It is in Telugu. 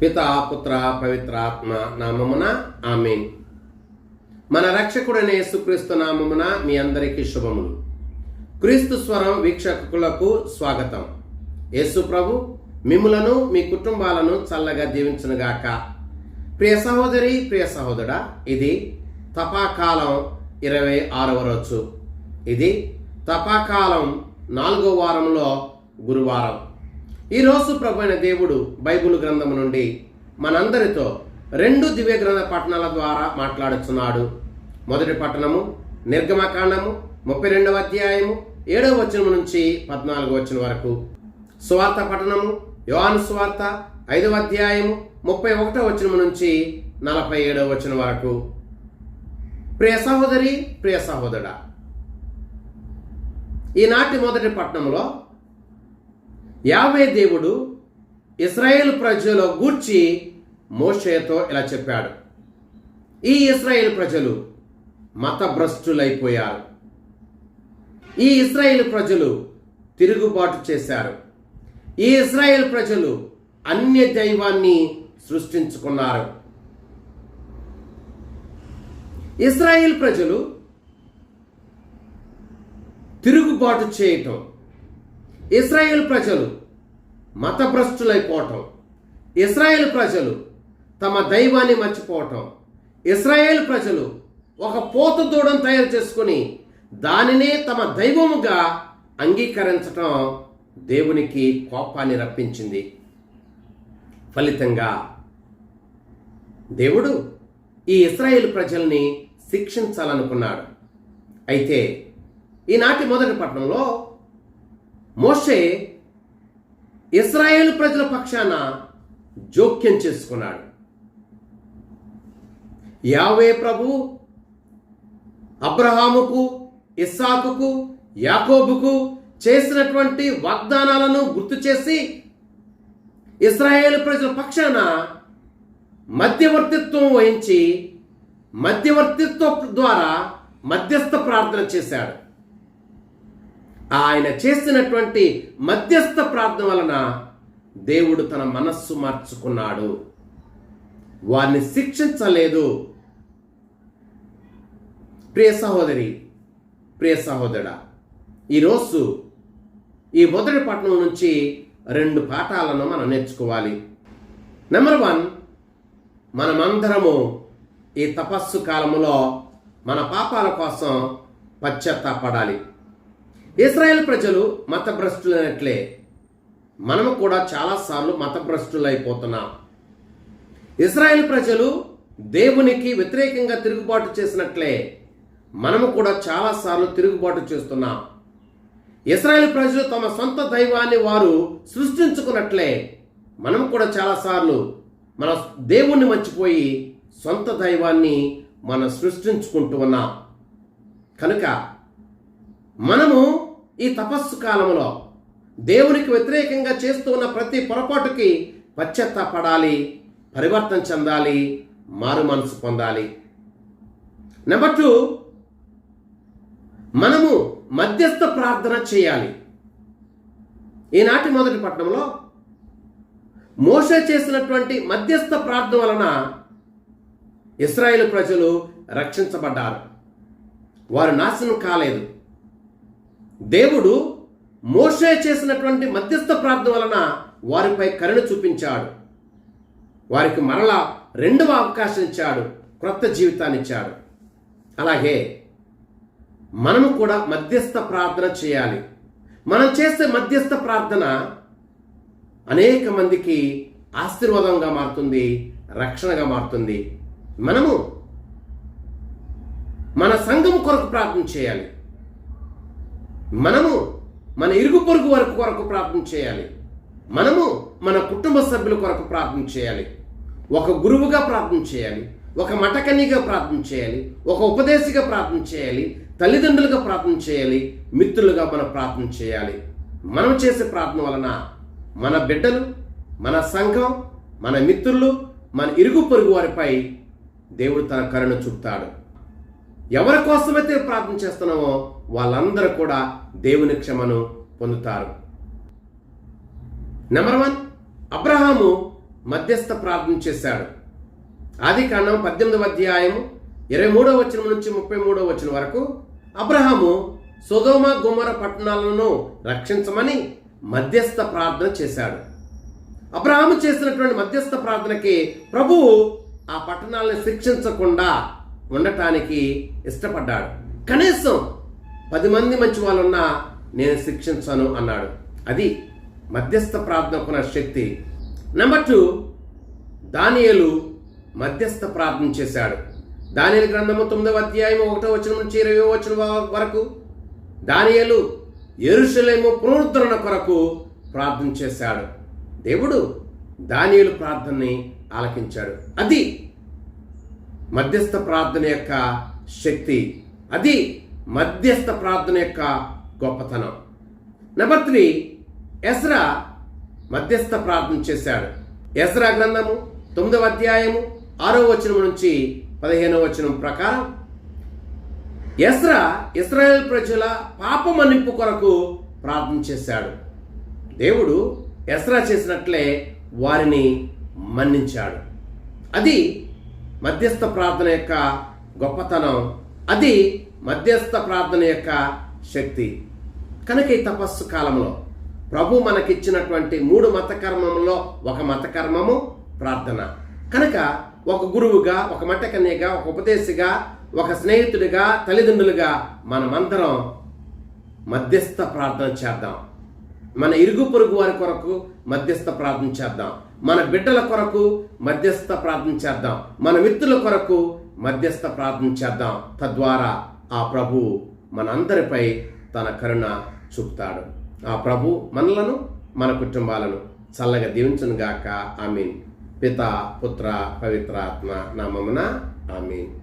పిత పుత్ర పవిత్రాత్మ నామమున ఆమెన్. మన రక్షకుడైన యేసుక్రీస్తు నామమున మీ అందరికీ శుభములు. క్రీస్తు స్వరం వీక్షకులకు స్వాగతం. యేసు ప్రభు మిమ్ములను మీ కుటుంబాలను చల్లగా దీవించునుగాక. ప్రియ సహోదరి ప్రియ సహోదరా ఇది తపాకాలం ఇరవై ఆరవ రోజు. ఇది తపాకాలం నాలుగో వారంలో గురువారం. ఈరోజు ప్రభు అయిన దేవుడు బైబుల్ గ్రంథము నుండి మనందరితో రెండు దివ్య గ్రంథ పట్టణాల ద్వారా మాట్లాడుచున్నాడు. మొదటి పట్టణము నిర్గమకాండము ముప్పై రెండవ అధ్యాయము ఏడవ వచనం నుంచి పద్నాలుగో వచనం వరకు. సువార్త పట్టణము యోహాను సువార్త ఐదవ అధ్యాయము ముప్పై ఒకటో వచనం నుంచి నలభై ఏడవ వచనం వరకు. ప్రియ సహోదరి ప్రియ సహోదరుడా ఈనాటి మొదటి పట్టణంలో యావే దేవుడు ఇస్రాయేల్ ప్రజల గూర్చి మోషేతో ఇలా చెప్పాడు. ఈ ఇస్రాయేల్ ప్రజలు మతభ్రష్టులైపోయారు. ఈ ఇస్రాయేల్ ప్రజలు తిరుగుబాటు చేశారు. ఈ ఇస్రాయేల్ ప్రజలు అన్య దైవాన్ని సృష్టించుకున్నారు. ఇస్రాయేల్ ప్రజలు తిరుగుబాటు చేయటం ఇస్రాయేల్ ప్రజలు మతభ్రష్టులైపోవటం ఇస్రాయేల్ ప్రజలు తమ దైవాన్ని మర్చిపోవటం. ఇస్రాయేల్ ప్రజలు ఒక పోత దూడం తయారు చేసుకుని దానినే తమ దైవముగా అంగీకరించటం దేవునికి కోపాన్ని రప్పించింది. ఫలితంగా దేవుడు ఈ ఇస్రాయేల్ ప్రజల్ని శిక్షించాలనుకున్నాడు. అయితే ఈనాటి మొదటి పట్టణంలో మోషే ఇస్రాయేల్ ప్రజల పక్షాన జోక్యం చేసుకున్నాడు. యావే ప్రభు అబ్రహాముకు ఇస్సాకుకు యాకోబుకు చేసినటువంటి వాగ్దానాలను గుర్తు చేసి ఇస్రాయేల్ ప్రజల పక్షాన మధ్యవర్తిత్వం వహించి మధ్యవర్తిత్వం ద్వారా మధ్యస్థ ప్రార్థన చేశాడు. ఆయన చేసినటువంటి మధ్యస్థ ప్రార్థన వలన దేవుడు తన మనస్సు మార్చుకున్నాడు. వారిని శిక్షించలేదు. ప్రియ సహోదరి ప్రియ సహోదరుడా ఈరోజు ఈ మొదటి పట్టణం నుంచి రెండు పాఠాలను మనం నేర్చుకోవాలి. నెంబర్ వన్ మనమందరము ఈ తపస్సు కాలంలో మన పాపాల కోసం పశ్చాత్తాపడాలి. ఇస్రాయేల్ ప్రజలు మతభ్రష్టులైనట్లే. మనము కూడా చాలాసార్లు మతభ్రష్టులైపోతున్నాం. ఇస్రాయేల్ ప్రజలు దేవునికి వ్యతిరేకంగా తిరుగుబాటు చేసినట్లే. మనము కూడా చాలాసార్లు తిరుగుబాటు చేస్తున్నాం. ఇస్రాయేల్ ప్రజలు తమ సొంత దైవాన్ని వారు సృష్టించుకున్నట్లే. మనం కూడా చాలాసార్లు మన దేవుణ్ణి మర్చిపోయి సొంత దైవాన్ని మనం సృష్టించుకుంటూ ఉన్నాం. కనుక మనము ఈ తపస్సు కాలంలో దేవునికి వ్యతిరేకంగా చేస్తూ ఉన్న ప్రతి పొరపాటుకి పశ్చాత్తాపడాలి పరివర్తన చెందాలి మారు మనసు పొందాలి. నెంబర్ టూ మనము మధ్యస్థ ప్రార్థన చేయాలి. ఈనాటి మొదటి పట్టణంలో మోస చేసినటువంటి మధ్యస్థ ప్రార్థన వలన ఇస్రాయేల్ ప్రజలు రక్షించబడ్డారు. వారు నాశనం కాలేదు. దేవుడు మోషే చేసినటువంటి మధ్యస్థ ప్రార్థన వలన వారిపై కరుణ చూపించాడు. వారికి మరలా రెండవ అవకాశం ఇచ్చాడు. క్రొత్త జీవితాన్ని ఇచ్చాడు. అలాగే మనము కూడా మధ్యస్థ ప్రార్థన చేయాలి. మనం చేసే మధ్యస్థ ప్రార్థన అనేక మందికి ఆశీర్వాదంగా మారుతుంది రక్షణగా మారుతుంది. మనము మన సంఘం కొరకు ప్రార్థన చేయాలి. మనము మన ఇరుగు పొరుగు వరకు కొరకు ప్రార్థన చేయాలి. మనము మన కుటుంబ సభ్యుల కొరకు ప్రార్థన చేయాలి. ఒక గురువుగా ప్రార్థన చేయాలి. ఒక మటకనిగా ప్రార్థన చేయాలి. ఒక ఉపదేశిగా ప్రార్థన చేయాలి. తల్లిదండ్రులుగా ప్రార్థన చేయాలి. మిత్రులుగా మనం ప్రార్థన చేయాలి. మనం చేసే ప్రార్థన వలన మన బిడ్డలు మన సంఘం మన మిత్రులు మన ఇరుగు పొరుగు వారిపై దేవుడు తన కరుణ చూపుతాడు. ఎవరి కోసమైతే ప్రార్థన చేస్తున్నామో వాళ్ళందరూ కూడా దేవుని క్షమను పొందుతారు. నెంబర్ వన్ అబ్రహాము మధ్యస్థ ప్రార్థన చేశాడు. ఆది కాండం పద్దెనిమిదవ అధ్యాయం ఇరవై మూడవ వచనం నుంచి ముప్పై మూడవ వచనం వరకు అబ్రహాము సుధోమ గుమ్మర పట్టణాలను రక్షించమని మధ్యస్థ ప్రార్థన చేశాడు. అబ్రహాము చేసినటువంటి మధ్యస్థ ప్రార్థనకి ప్రభువు ఆ పట్టణాలను శిక్షించకుండా ఉండటానికి ఇష్టపడ్డాడు. కనీసం పది మంది మంచి వాళ్ళున్నా నేను శిక్షించను అన్నాడు. అది మధ్యస్థ ప్రార్థనకున్న శక్తి. నెంబర్ టూ దానియలు మధ్యస్థ ప్రార్థన చేశాడు. దానియలు గ్రంథము తొమ్మిదవ అధ్యాయం ఒకటో వచనం నుంచి ఇరవై వచనం వరకు దానియలు ఎరుషలేము పునరుద్ధరణ కొరకు ప్రార్థన చేశాడు. దేవుడు దానియలు ప్రార్థనని ఆలకించాడు. అది మధ్యస్థ ప్రార్థన యొక్క శక్తి. అది మధ్యస్థ ప్రార్థన యొక్క గొప్పతనం. నెంబర్ త్రీ ఎస్రా మధ్యస్థ ప్రార్థన చేశాడు. ఎస్రా గ్రంథము తొమ్మిదవ అధ్యాయము ఆరో వచనం నుంచి పదిహేనవ వచనం ప్రకారం ఎస్రా ఇస్రాయేల్ ప్రజల పాప మన్నింపు కొరకు ప్రార్థన చేశాడు. దేవుడు ఎస్రా చేసినట్లే వారిని మన్నించాడు. అది మధ్యస్థ ప్రార్థన యొక్క గొప్పతనం అది మధ్యస్థ ప్రార్థన యొక్క శక్తి. కనుక ఈ తపస్సు కాలంలో ప్రభు మనకిచ్చినటువంటి మూడు మత కర్మములో ఒక మత కర్మము ప్రార్థన. కనుక ఒక గురువుగా ఒక మఠ ఒక ఉపదేశిగా ఒక స్నేహితుడిగా తల్లిదండ్రులుగా మనమందరం మధ్యస్థ ప్రార్థన చేద్దాం. మన ఇరుగు పొరుగు వారి కొరకు మధ్యస్థ ప్రార్థన చేద్దాం. మన బిడ్డల కొరకు మధ్యస్థ ప్రార్థన చేద్దాం. మన మిత్రుల కొరకు మధ్యస్థ ప్రార్థన చేద్దాం. తద్వారా ఆ ప్రభు మనందరిపై తన కరుణ చూపుతాడు. ఆ ప్రభు మనలను మన కుటుంబాలను చల్లగా దీవించునుగాక గాక. పిత పుత్ర పవిత్రాత్మ నామమున ఆమెన్.